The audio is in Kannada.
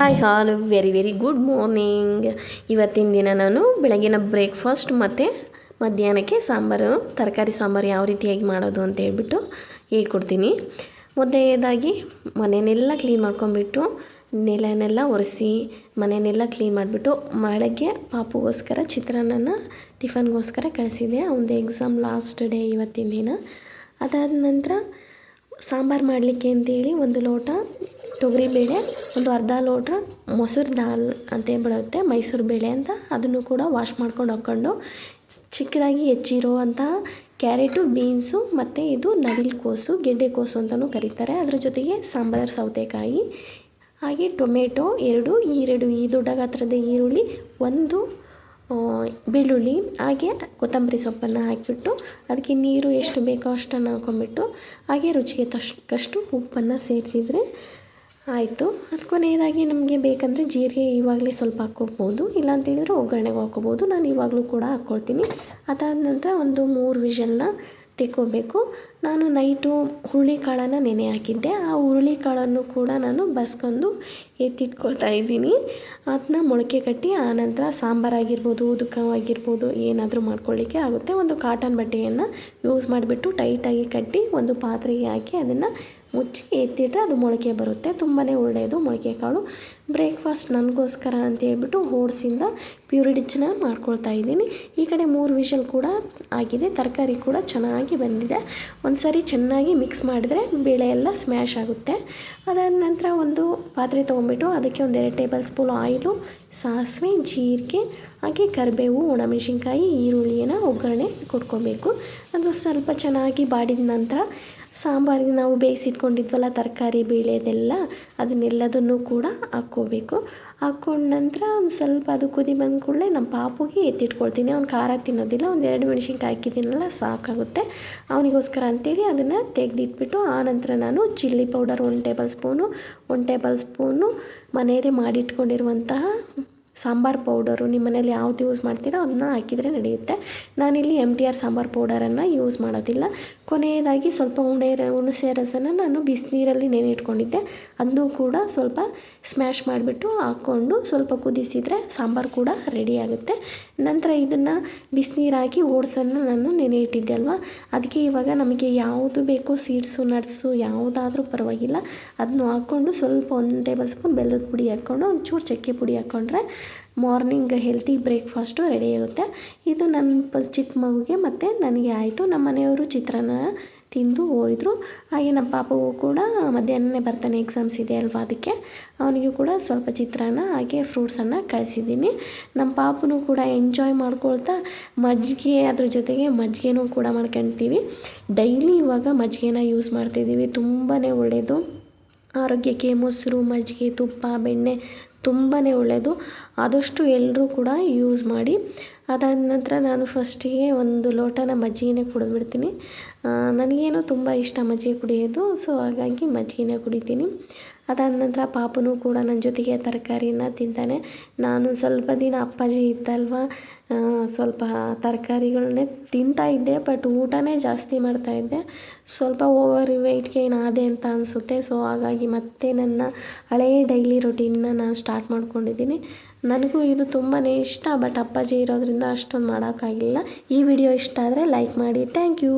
Hi all very very good morning ಇವತ್ತಿನ ದಿನ ನಾನು ಬೆಳಗಿನ ಬ್ರೇಕ್ಫಾಸ್ಟ್ ಮತ್ತು ಮಧ್ಯಾಹ್ನಕ್ಕೆ ಸಾಂಬಾರು, ತರಕಾರಿ ಸಾಂಬಾರು ಯಾವ ರೀತಿಯಾಗಿ ಮಾಡೋದು ಅಂತ ಹೇಳ್ಬಿಟ್ಟು ಹೇಳ್ಕೊಡ್ತೀನಿ ಮೊದಲನೇದಾಗಿ ಮನೆಯನ್ನೆಲ್ಲ ಕ್ಲೀನ್ ಮಾಡ್ಕೊಂಬಿಟ್ಟು ನೆಲನೆಲ್ಲ ಒರೆಸಿ, ಮನೆಯನ್ನೆಲ್ಲ ಕ್ಲೀನ್ ಮಾಡಿಬಿಟ್ಟು ಬೆಳಗ್ಗೆ ಪಾಪುಗೋಸ್ಕರ ಚಿತ್ರಾನ್ನನ ಟಿಫನ್ಗೋಸ್ಕರ ಕಳಿಸಿದೆ ಅವನದು ಎಕ್ಸಾಮ್ ಲಾಸ್ಟ್ ಡೇ ಇವತ್ತಿನ ದಿನ. ಅದಾದ ನಂತರ ಸಾಂಬಾರು ಮಾಡಲಿಕ್ಕೆ ಅಂತೇಳಿ ಒಂದು ಲೋಟ ತೊಗರಿಬೇಳೆ ಒಂದು ಅರ್ಧ ಲೋಟ ಮೊಸರು ದಾಲ್ ಅಂತ ಬರುತ್ತೆ, ಮೈಸೂರು ಬೇಳೆ ಅಂತ ಅದನ್ನು ಕೂಡ ವಾಶ್ ಮಾಡ್ಕೊಂಡು ಹಾಕ್ಕೊಂಡು, ಚಿಕ್ಕದಾಗಿ ಹೆಚ್ಚಿರುವಂತಹ ಕ್ಯಾರೆಟು, ಬೀನ್ಸು ಮತ್ತು ಇದು ನವಿಲುಕೋಸು ಗೆಡ್ಡೆಕೋಸು ಅಂತಲೂ ಕರೀತಾರೆ. ಅದರ ಜೊತೆಗೆ ಸಾಂಬಾರು ಸೌತೆಕಾಯಿ, ಹಾಗೆ ಟೊಮೆಟೊ ಎರಡು ಎರಡು ಈ ದೊಡ್ಡ ಗಾತ್ರದ ಈರುಳ್ಳಿ ಒಂದು ಬೆಳ್ಳುಳ್ಳಿ, ಹಾಗೆ ಕೊತ್ತಂಬರಿ ಸೊಪ್ಪನ್ನು ಹಾಕಿಬಿಟ್ಟು ಅದಕ್ಕೆ ನೀರು ಎಷ್ಟು ಬೇಕೋ ಅಷ್ಟನ್ನು ಹಾಕ್ಕೊಂಬಿಟ್ಟು ಹಾಗೆ ರುಚಿಗೆ ತಕ್ಕಷ್ಟು ಉಪ್ಪನ್ನು ಸೇರಿಸಿದರೆ ಆಯಿತು. ಅದು ಕೊನೆಯದಾಗಿ ನಮಗೆ ಬೇಕಂದರೆ ಜೀರಿಗೆ ಇವಾಗಲೇ ಸ್ವಲ್ಪ ಹಾಕ್ಕೋಬೋದು ಇಲ್ಲ ಅಂತೇಳಿದರೆ ಒಗ್ಗರಣೆಗೆ ಹಾಕ್ಕೋಬೋದು. ನಾನು ಇವಾಗಲೂ ಕೂಡ ಹಾಕ್ಕೊಳ್ತೀನಿ. ಅದಾದ ನಂತರ ಒಂದು ಮೂರು ವಿಷಲ್ನ ತೆಕ್ಕೋಬೇಕು. ನಾನು ನೈಟು ಹುರುಳಿಕಾಳನ್ನು ನೆನೆ ಹಾಕಿದ್ದೆ. ಆ ಹುರುಳಿಕಾಳನ್ನು ಕೂಡ ನಾನು ಬಸ್ಕೊಂಡು ಎತ್ತಿಟ್ಕೊಳ್ತಾ ಇದ್ದೀನಿ. ಅದನ್ನ ಮೊಳಕೆ ಕಟ್ಟಿ ಆನಂತರ ಸಾಂಬಾರಾಗಿರ್ಬೋದು ಉದುಕವಾಗಿರ್ಬೋದು ಏನಾದರೂ ಮಾಡ್ಕೊಳ್ಳಿಕ್ಕೆ ಆಗುತ್ತೆ. ಒಂದು ಕಾಟನ್ ಬಟ್ಟೆಯನ್ನು ಯೂಸ್ ಮಾಡಿಬಿಟ್ಟು ಟೈಟಾಗಿ ಕಟ್ಟಿ, ಒಂದು ಪಾತ್ರೆಗೆ ಹಾಕಿ ಅದನ್ನು ಮುಚ್ಚಿ ಎತ್ತಿಟ್ಟರೆ ಅದು ಮೊಳಕೆ ಬರುತ್ತೆ. ತುಂಬಾ ಒಳ್ಳೆಯದು ಮೊಳಕೆ ಕಾಳು. ಬ್ರೇಕ್ಫಾಸ್ಟ್ ನನಗೋಸ್ಕರ ಅಂತ ಹೇಳ್ಬಿಟ್ಟು ಓಟ್ಸಿಂದ ಪ್ಯೂರಿಡಿಚ್ಚನ್ನ ಮಾಡ್ಕೊಳ್ತಾ ಇದ್ದೀನಿ. ಈ ಕಡೆ ಮೂರು ವಿಷಲ್ ಕೂಡ ಆಗಿದೆ. ತರಕಾರಿ ಕೂಡ ಚೆನ್ನಾಗಿ ಬಂದಿದೆ. ಒಂದು ಸರಿ ಚೆನ್ನಾಗಿ ಮಿಕ್ಸ್ ಮಾಡಿದ್ರೆ ಬೇಳೆ ಎಲ್ಲ ಸ್ಮ್ಯಾಶ್ ಆಗುತ್ತೆ. ಅದಾದ ನಂತರ ಒಂದು ಪಾತ್ರೆ ತೊಗೊಂಬಿಟ್ಟು ಅದಕ್ಕೆ ಒಂದೆರಡು ಟೇಬಲ್ ಸ್ಪೂನ್ ಆಯಿಲು, ಸಾಸಿವೆ, ಜೀರಿಗೆ, ಹಾಗೆ ಕರಿಬೇವು, ಒಣಮೆಣಸಿನ್ಕಾಯಿ, ಈರುಳ್ಳಿಯನ್ನು ಒಗ್ಗರಣೆ ಕೊಟ್ಕೋಬೇಕು. ಅದು ಸ್ವಲ್ಪ ಚೆನ್ನಾಗಿ ಬಾಡಿದ ನಂತರ ಸಾಂಬಾರಿಗೆ ನಾವು ಬೇಯಿಸಿಟ್ಕೊಂಡಿದ್ವಲ್ಲ, ತರಕಾರಿ ಬೇಳೆದೆಲ್ಲ ಅದನ್ನೆಲ್ಲದನ್ನು ಕೂಡ ಹಾಕ್ಕೋಬೇಕು. ಹಾಕ್ಕೊಂಡ ನಂತರ ಒಂದು ಸ್ವಲ್ಪ ಅದು ಕುದಿ ಬಂದ ಕೂಡಲೇ ನಮ್ಮ ಪಾಪುಗೆ ಎತ್ತಿಟ್ಕೊಳ್ತೀನಿ. ಅವ್ನು ಖಾರ ತಿನ್ನೋದಿಲ್ಲ, ಒಂದು ಎರಡು ಮೆಣಸಿನ್ಕಾಯಿ ಹಾಕಿದ್ದೀನಲ್ಲ, ಸಾಕಾಗುತ್ತೆ. ಅವನಿಗೋಸ್ಕರ ಅಂತೇಳಿ ಅದನ್ನು ತೆಗೆದಿಟ್ಬಿಟ್ಟು, ಆ ನಂತರ ನಾನು chilli powder one tablespoon one tablespoon ಮನೆಯಲ್ಲೇ ಮಾಡಿಟ್ಕೊಂಡಿರುವಂತಹ ಸಾಂಬಾರು ಪೌಡರು. ನಿಮ್ಮ ಮನೇಲಿ ಯಾವ್ದು ಯೂಸ್ ಮಾಡ್ತೀರೋ, ಅದನ್ನ ಹಾಕಿದರೆ ನಡೆಯುತ್ತೆ. ನಾನಿಲ್ಲಿ ಎಂ ಟಿ ಆರ್ ಸಾಂಬಾರು ಪೌಡರನ್ನು ಯೂಸ್ ಮಾಡೋದಿಲ್ಲ. ಕೊನೆಯದಾಗಿ ಸ್ವಲ್ಪ ಉಣೆ ಹುಣಸೆ ರಸನ ನಾನು ಬಿಸಿನೀರಲ್ಲಿ ನೆನೆ ಇಟ್ಕೊಂಡಿದ್ದೆ ಅದನ್ನು ಕೂಡ ಸ್ವಲ್ಪ ಸ್ಮ್ಯಾಶ್ ಮಾಡಿಬಿಟ್ಟು ಹಾಕ್ಕೊಂಡು ಸ್ವಲ್ಪ ಕುದಿಸಿದರೆ ಸಾಂಬಾರು ಕೂಡ ರೆಡಿ ಆಗುತ್ತೆ. ನಂತರ ಇದನ್ನು ಬಿಸಿನೀರು ಹಾಕಿ ಓಟ್ಸನ್ನು ನಾನು ನೆನೆ ಇಟ್ಟಿದ್ದೆ ಅಲ್ವಾ? ಅದಕ್ಕೆ ಇವಾಗ ನಮಗೆ ಯಾವುದು ಬೇಕೋ ಸೀಡ್ಸು, ನಟ್ಸು ಯಾವುದಾದ್ರೂ ಪರವಾಗಿಲ್ಲ. ಅದನ್ನು ಹಾಕ್ಕೊಂಡು ಸ್ವಲ್ಪ ಒಂದು ಟೇಬಲ್ ಸ್ಪೂನ್ ಬೆಲ್ಲದ ಪುಡಿ ಹಾಕ್ಕೊಂಡು, ಒಂಚೂರು ಚಕ್ಕೆ ಪುಡಿ ಹಾಕ್ಕೊಂಡ್ರೆ ಮಾರ್ನಿಂಗ್ ಹೆಲ್ತಿ ಬ್ರೇಕ್ಫಾಸ್ಟು ರೆಡಿ ಆಗುತ್ತೆ. ಇದು ನನ್ನ ಪ ಚಿಕ್ಕ ಮಗುಗೆ ಮತ್ತು ನನಗೆ ಆಯಿತು. ನಮ್ಮ ಮನೆಯವರು ಚಿತ್ರಾನ್ನ ತಿಂದು ಹೋಯಿದ್ರು. ಹಾಗೆ ನಮ್ಮ ಪಾಪಗೂ ಕೂಡ ಮಧ್ಯಾಹ್ನನೇ ಬರ್ತಾನೆ ಎಕ್ಸಾಮ್ಸ್ ಇದೆ ಅಲ್ವಾ ಅದಕ್ಕೆ. ಅವನಿಗೂ ಕೂಡ ಸ್ವಲ್ಪ ಚಿತ್ರಾನ್ನ ಹಾಗೆ ಫ್ರೂಟ್ಸನ್ನು ಕಳಿಸಿದ್ದೀನಿ. ನಮ್ಮ ಪಾಪನೂ ಕೂಡ ಎಂಜಾಯ್ ಮಾಡ್ಕೊಳ್ತಾ ಮಜ್ಜಿಗೆ ಅದ್ರ ಜೊತೆಗೆ ಮಜ್ಜಿಗೆನೂ ಕೂಡ ಮಾಡ್ಕೊಳ್ತೀವಿ ಡೈಲಿ ಇವಾಗ ಮಜ್ಜಿಗೆನ ಯೂಸ್ ಮಾಡ್ತಿದ್ದೀವಿ. ತುಂಬಾ ಒಳ್ಳೆಯದು ಆರೋಗ್ಯಕ್ಕೆ ಮೊಸರು, ಮಜ್ಜಿಗೆ, ತುಪ್ಪ, ಬೆಣ್ಣೆ ತುಂಬಾ ಒಳ್ಳೆಯದು ಆದಷ್ಟು ಎಲ್ಲರೂ ಕೂಡ ಯೂಸ್ ಮಾಡಿ. ಅದಾದ ನಂತರ ನಾನು ಫಸ್ಟಿಗೆ ಒಂದು ಲೋಟನ ಮಜ್ಜಿಗೆನೇ ಕುಡಿದ್ಬಿಡ್ತೀನಿ. ನನಗೇನು ತುಂಬ ಇಷ್ಟ ಮಜ್ಜಿಗೆ ಕುಡಿಯೋದು ಸೊ ಹಾಗಾಗಿ ಮಜ್ಜಿಗೆನೇ ಕುಡಿತೀನಿ. ಅದಾದ ನಂತರ ಪಾಪನೂ ಕೂಡ ನನ್ನ ಜೊತೆಗೆ ತರಕಾರಿನ ತಿಂತಾನೆ. ನಾನು ಸ್ವಲ್ಪ ದಿನ ಅಪ್ಪಾಜಿ ಇತ್ತಲ್ವ ಸ್ವಲ್ಪ ತರಕಾರಿಗಳನ್ನೇ ತಿಂತಾಯಿದ್ದೆ ಬಟ್ ಊಟನೇ ಜಾಸ್ತಿ ಮಾಡ್ತಾಯಿದ್ದೆ ಸ್ವಲ್ಪ ಓವರ್ ವೆಯ್ಟ್ಗೆ ಏನಾದೆ ಅಂತ ಅನಿಸುತ್ತೆ. ಸೊ ಹಾಗಾಗಿ ಮತ್ತೆ ನನ್ನ ಹಳೆಯ ಡೈಲಿ ರೊಟೀನ್ನ ನಾನು ಸ್ಟಾರ್ಟ್ ಮಾಡ್ಕೊಂಡಿದ್ದೀನಿ. ನನಗೂ ಇದು ತುಂಬಾ ಇಷ್ಟ, ಬಟ್ ಅಪ್ಪಾಜಿ ಇರೋದರಿಂದ ಅಷ್ಟೊಂದು ಮಾಡೋಕ್ಕಾಗಿಲ್ಲ. ಈ ವಿಡಿಯೋ ಇಷ್ಟ ಆದರೆ ಲೈಕ್ ಮಾಡಿ. Thank you